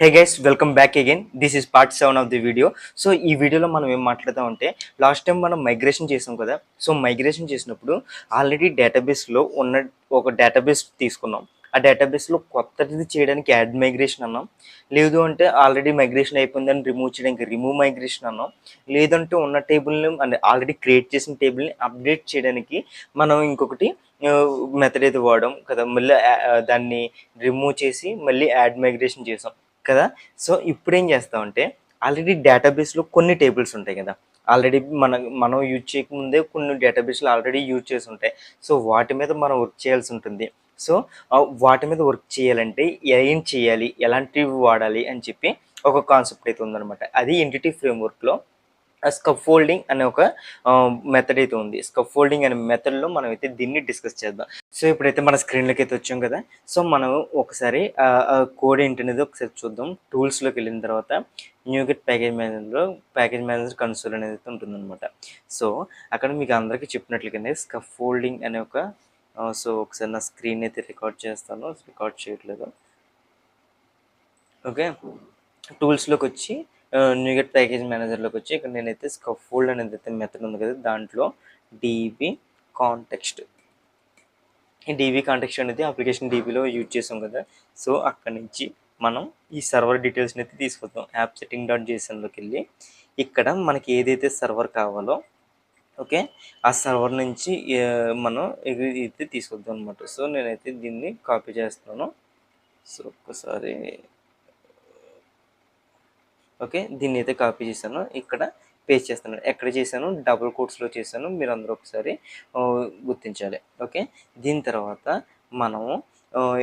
Hey guys welcome back again this is part seven of the video so ఈ వీడియోలో మనం ఏం మాట్లాడతామంటే లాస్ట్ టైం మనం మైగ్రేషన్ చేసాం కదా సో మైగ్రేషన్ చేసినప్పుడు ఆల్రెడీ డేటాబేస్లో ఉన్న ఒక డేటాబేస్ తీసుకున్నాం. ఆ డేటాబేస్లో కొత్తది చేయడానికి యాడ్ మైగ్రేషన్ అన్నాం. లేదు అంటే ఆల్రెడీ మైగ్రేషన్ అయిపోయిందని రిమూవ్ చేయడానికి రిమూవ్ మైగ్రేషన్ అన్నాం. లేదంటే ఉన్న టేబుల్ని అంటే ఆల్రెడీ క్రియేట్ చేసిన టేబుల్ని అప్డేట్ చేయడానికి మనం ఇంకొకటి మెథడ్ అయితే వాడడం కదా. మళ్ళీ దాన్ని రిమూవ్ చేసి మళ్ళీ యాడ్ మైగ్రేషన్ చేసాం. కదా? సో ఇప్పుడు ఏం చేస్తామంటే ఆల్రెడీ డేటాబేస్లో కొన్ని టేబుల్స్ ఉంటాయి కదా? ఆల్రెడీ మన మనం యూజ్ చేయకముందే కొన్ని డేటాబేస్లు ఆల్రెడీ యూజ్ చేసి ఉంటాయి. సో వాటి మీద మనం వర్క్ చేయాల్సి ఉంటుంది. సో వాటి మీద వర్క్ చేయాలంటే ఏం చేయాలి? ఎలాంటివి వాడాలి? అని చెప్పి ఒక కాన్సెప్ట్ అయితే ఉందన్నమాట. అది ఎంటిటీ ఫ్రేమ్వర్క్లో స్కప్ ఫోల్డింగ్ అనే ఒక మెథడ్ అయితే ఉంది. స్కప్ ఫోల్డింగ్ అనే మెథడ్లో మనం అయితే దీన్ని డిస్కస్ చేద్దాం. సో ఇప్పుడైతే మన స్క్రీన్లోకి అయితే వచ్చాం కదా. సో మనం ఒకసారి కోడ్ ఏంటనేది ఒకసారి చూద్దాం. టూల్స్లోకి వెళ్ళిన తర్వాత న్యూ గెట్ ప్యాకేజ్ మేనేజర్లో ప్యాకేజ్ మేనేజర్ కన్సోల్ అనేది అయితే ఉంటుందన్నమాట. సో అక్కడ మీకు అందరికీ చెప్పినట్లుగానే స్కప్ ఫోల్డింగ్ అనే ఒక సో ఒకసారి నా స్క్రీన్ అయితే రికార్డ్ చేస్తాను. రికార్డ్ చేయట్లేదు. ఓకే? టూల్స్లోకి వచ్చి న్యూగెట్ ప్యాకేజ్ మేనేజర్లోకి వచ్చి ఇక్కడ నేనైతే స్కఫోల్డ్ అనేది అయితే మెథడ్ ఉంది కదా. దాంట్లో డీబీ కాంటెక్స్ట్ ఈ డీబీ కాంటెక్స్ట్ అనేది అప్లికేషన్ డీబీలో యూజ్ చేసాం కదా. సో అక్కడ నుంచి మనం ఈ సర్వర్ డీటెయిల్స్ని అయితే తీసుకొద్దాం. యాప్ సెట్టింగ్ డాట్ జేసన్లోకి వెళ్ళి ఇక్కడ మనకి ఏదైతే సర్వర్ కావాలో ఓకే ఆ సర్వర్ నుంచి మనం ఇది అయితే తీసుకొద్దాం అనమాట సో నేనైతే దీన్ని కాపీ చేస్తున్నాను. సో ఒక్కసారి ఓకే? దీన్ని అయితే కాపీ చేశాను. ఇక్కడ పేస్ట్ చేస్తాను. ఎక్కడ చేశాను? డబుల్ కోట్స్లో చేశాను. మీరు అందరూ ఒకసారి గుర్తించాలి. ఓకే? దీని తర్వాత మనము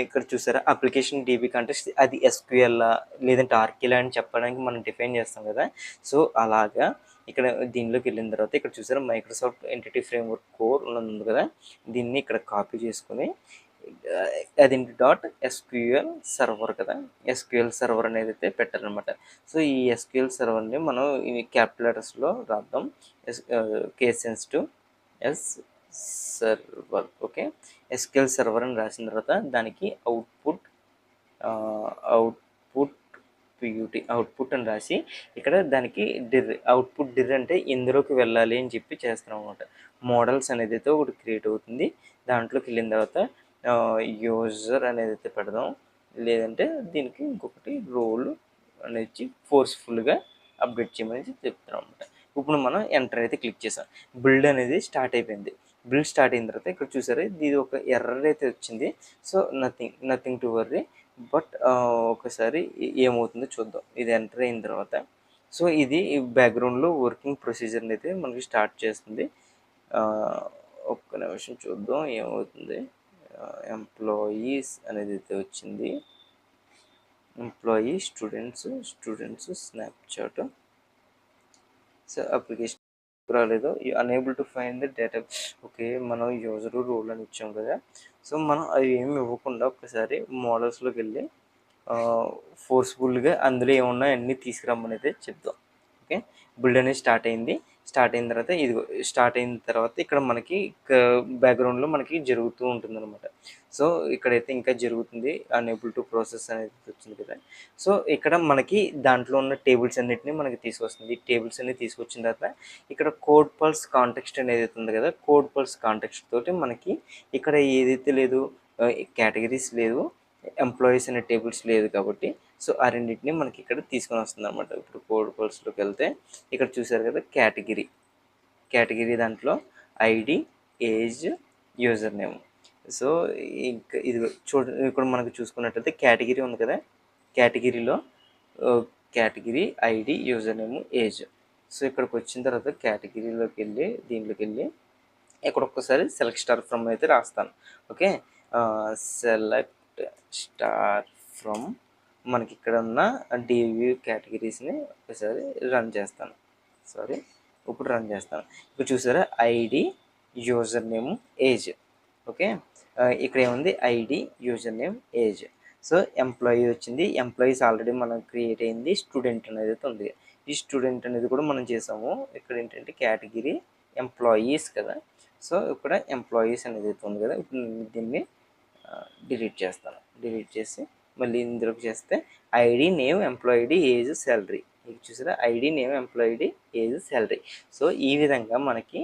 ఇక్కడ చూసారా? అప్లికేషన్ డీబీ కంటెస్ట్ అది ఎస్క్యూఎల్ లేదంటే ఆర్కిలా అని చెప్పడానికి మనం డిఫైన్ చేస్తాం కదా? సో అలాగా ఇక్కడ దీనిలోకి వెళ్ళిన తర్వాత ఇక్కడ చూసారా? మైక్రోసాఫ్ట్ ఎంటిటీ ఫ్రేమ్వర్క్ కోర్ ఉంది కదా? దీన్ని ఇక్కడ కాపీ చేసుకొని అది డాట్ ఎస్క్యూఎల్ సర్వర్ కదా. ఎస్క్యూఎల్ సర్వర్ అనేది అయితే పెట్టారనమాట సో ఈ ఎస్క్యూఎల్ సర్వర్ని మనం ఈ క్యాపిటల్ లెటర్స్లో రాద్దాం. S కేసెన్స్ to S server okay SQL server అని రాసిన తర్వాత దానికి అవుట్పుట్ అవుట్పుట్ పియూటీ అవుట్పుట్ అని రాసి ఇక్కడ దానికి డిర్ అవుట్పుట్ డిర్ అంటే ఇందులోకి వెళ్ళాలి అని చెప్పి చేస్తున్నాం అనమాట మోడల్స్ అనేది అయితే ఒకటి క్రియేట్ అవుతుంది. దాంట్లోకి వెళ్ళిన తర్వాత యూజర్ అనేది అయితే పెడదాం. లేదంటే దీనికి ఇంకొకటి రోల్ అనేది ఫోర్స్ఫుల్గా అప్డేట్ చేయమని చెప్తున్నాం అనమాట ఇప్పుడు మనం ఎంటర్ అయితే క్లిక్ చేసాం. బిల్డ్ అనేది స్టార్ట్ అయిపోయింది. బిల్డ్ స్టార్ట్ అయిన తర్వాత ఇక్కడ చూసారా ఇది ఒక ఎర్రర్ అయితే వచ్చింది. So nothing nothing to worry but ఒకసారి ఏమవుతుందో చూద్దాం. ఇది ఎంటర్ అయిన తర్వాత. సో ఇది బ్యాక్గ్రౌండ్లో వర్కింగ్ ప్రొసీజర్ని అయితే మనకి స్టార్ట్ చేస్తుంది. ఒక్క నిమిషం చూద్దాం ఏమవుతుంది. ఎంప్లాయీస్ అనేది అయితే వచ్చింది. Employee students students Snapchat so application రాలేదు. Unable to find the data okay మనం యూజర్ రోల్ అని ఇచ్చాం కదా. సో మనం అవి ఏమి ఇవ్వకుండా ఒకసారి మోడల్స్లోకి వెళ్ళి uh, ఫోర్స్ఫుల్గా అందులో ఏమున్నా అన్నీ తీసుకురమ్మని అయితే చెప్దాం. ఓకే బిల్డ్ అనేది స్టార్ట్ అయింది. స్టార్ట్ అయిన తర్వాత ఇది స్టార్ట్ అయిన తర్వాత ఇక్కడ మనకి బ్యాక్గ్రౌండ్లో మనకి జరుగుతూ ఉంటుంది అనమాట సో ఇక్కడైతే ఇంకా జరుగుతుంది అనేబుల్ టు ప్రాసెస్ అనేది వచ్చింది కదా. సో ఇక్కడ మనకి దాంట్లో ఉన్న టేబుల్స్ అన్నిటిని మనకి తీసుకొస్తుంది. టేబుల్స్ అన్ని తీసుకొచ్చిన తర్వాత ఇక్కడ కోడ్ పల్స్ కాంటెక్స్ట్ అనేది అయితే ఉంది కదా కోడ్ పల్స్ కాంటెక్స్ట్ తోటి మనకి ఇక్కడ ఏదైతే లేదు కేటగిరీస్ లేదు ఎంప్లాయీస్ అనే టేబుల్స్ లేదు కాబట్టి సో ఆ రెండింటిని మనకి ఇక్కడ తీసుకొని వస్తుంది అనమాట ఇప్పుడు కోడ్ పల్స్లోకి వెళ్తే ఇక్కడ చూసారు కదా కేటగిరీ. కేటగిరీ దాంట్లో ID age user name. So ఇంకా ఇది చూడ ఇక్కడ మనకు చూసుకున్నట్టయితే కేటగిరీ ఉంది కదా. కేటగిరీలో category ID user name age. So ఇక్కడికి వచ్చిన తర్వాత కేటగిరీలోకి వెళ్ళి దీంట్లోకి వెళ్ళి ఇక్కడ ఒక్కసారి సెలెక్ట్ స్టార్ ఫ్రమ్ అయితే రాస్తాను. ఓకే? సెలెక్ట్ స్టార్ ఫ్రమ్ మనకి ఇక్కడ ఉన్న డివ్యూ కేటగిరీస్ని ఒకసారి రన్ చేస్తాను. సారీ ఇప్పుడు రన్ చేస్తాను. ఇప్పుడు చూసారా? ID user name age. Okay? ఇక్కడ ఏముంది ID user name age. So employee వచ్చింది. ఎంప్లాయీస్ ఆల్రెడీ మనం క్రియేట్ అయింది. స్టూడెంట్ అనేది అయితే ఉంది. ఈ స్టూడెంట్ అనేది కూడా మనం చేసాము. ఇక్కడ ఏంటంటే కేటగిరీ ఎంప్లాయీస్ కదా. సో ఇక్కడ ఎంప్లాయీస్ అనేది అయితే ఉంది కదా. ఇప్పుడు దీన్ని డిలీట్ చేస్తాను. డిలీట్ చేసి మళ్ళీ ఇందులోకి చేస్తే ID name employee ID age salary మీకు చూసారా? ID name employee ID age salary so ఈ విధంగా మనకి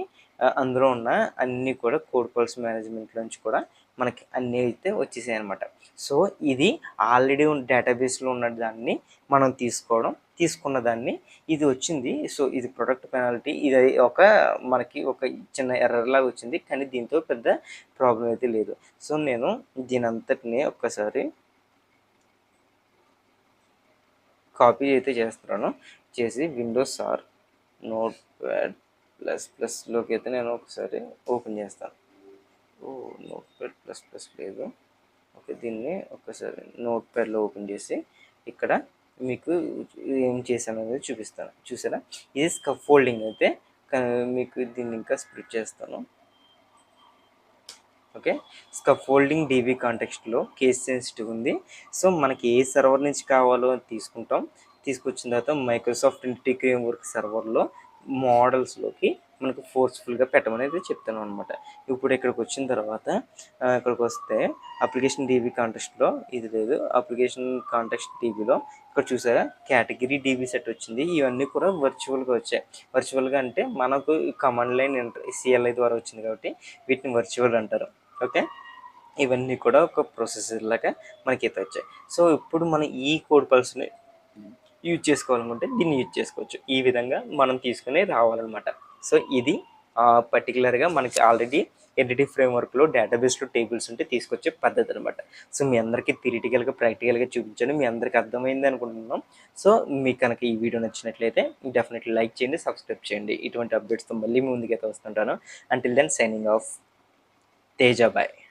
అందులో ఉన్న అన్నీ కూడా కోడ్ పల్స్ మేనేజ్మెంట్ నుంచి కూడా మనకి అన్నీ అయితే వచ్చేసాయి అనమాట సో ఇది ఆల్రెడీ ఉన్న డేటాబేస్లో ఉన్న దాన్ని మనం తీసుకోవడం తీసుకున్న దాన్ని ఇది వచ్చింది. సో ఇది ప్రొడక్ట్ పెనాల్టీ ఇది ఒక మనకి ఒక చిన్న ఎర్రర్ లాగా వచ్చింది. కానీ దీంతో పెద్ద ప్రాబ్లం అయితే లేదు. సో నేను దీని అంతటిని ఒక్కసారి కాపీ అయితే చేస్తున్నాను. చేసి Windows or notepad plus ప్లస్లోకి అయితే నేను ఒకసారి ఓపెన్ చేస్తాను. ఓ నోట్ ప్యాడ్ ప్లస్ ప్లస్ లేదు. ఓకే దీన్ని ఒకసారి నోట్ ప్యాడ్లో ఓపెన్ చేసి ఇక్కడ మీకు ఏం చేశాను అనేది చూపిస్తాను. చూసారా? ఇది స్కఫ్ ఫోల్డింగ్ అయితే క- మీకు దీన్ని ఇంకా స్ప్లిట్ చేస్తాను. ఓకే? స్కఫ్ ఫోల్డింగ్ డీబీ కాంటెక్స్ట్లో కేస్ సెన్సిటివ్ ఉంది. సో మనకి ఏ సర్వర్ నుంచి కావాలో తీసుకుంటాం. తీసుకొచ్చిన తర్వాత మైక్రోసాఫ్ట్ ఇంటి క్రీమ్ వర్క్ సర్వర్లో మోడల్స్లోకి మనకు ఫోర్స్ఫుల్గా పెట్టమనేది చెప్తాను అనమాట ఇప్పుడు ఇక్కడికి వచ్చిన తర్వాత ఇక్కడికి వస్తే అప్లికేషన్ డీబీ కాంటెక్స్ట్లో ఇది లేదు. అప్లికేషన్ కాంటెక్స్ట్ డీబీలో ఇక్కడ చూసారా? కేటగిరీ డీబీ సెట్ వచ్చింది. ఇవన్నీ కూడా వర్చువల్గా వచ్చాయి. వర్చువల్గా అంటే మనకు కమాండ్ లైన్ సిఎల్ఐ ద్వారా వచ్చింది కాబట్టి వీటిని వర్చువల్ అంటారు. ఓకే? ఇవన్నీ కూడా ఒక ప్రొసెసర్ లాగా మనకి అయితే వచ్చాయి. సో ఇప్పుడు మనం ఈ కోడ్ పల్స్ని యూజ్ చేసుకోవాలనుకుంటే దీన్ని యూజ్ చేసుకోవచ్చు. ఈ విధంగా మనం తీసుకుని రావాలన్నమాట. సో ఇది పర్టికులర్గా మనకి ఆల్రెడీ ఎడిటి ఫ్రేమ్వర్క్లో డేటాబేస్లో టేబుల్స్ ఉంటే తీసుకొచ్చే పద్ధతి అనమాట సో మీ అందరికీ థిరిటికల్గా ప్రాక్టికల్గా చూపించాను మీ అందరికీ అర్థమైంది అనుకుంటున్నాం. సో మీకు కనుక ఈ వీడియో నచ్చినట్లయితే డెఫినెట్లీ లైక్ చేయండి సబ్స్క్రైబ్ చేయండి. ఇటువంటి అప్డేట్స్తో మళ్ళీ మీ ముందుకైతే వస్తుంటాను. Until then signing off Tejabai.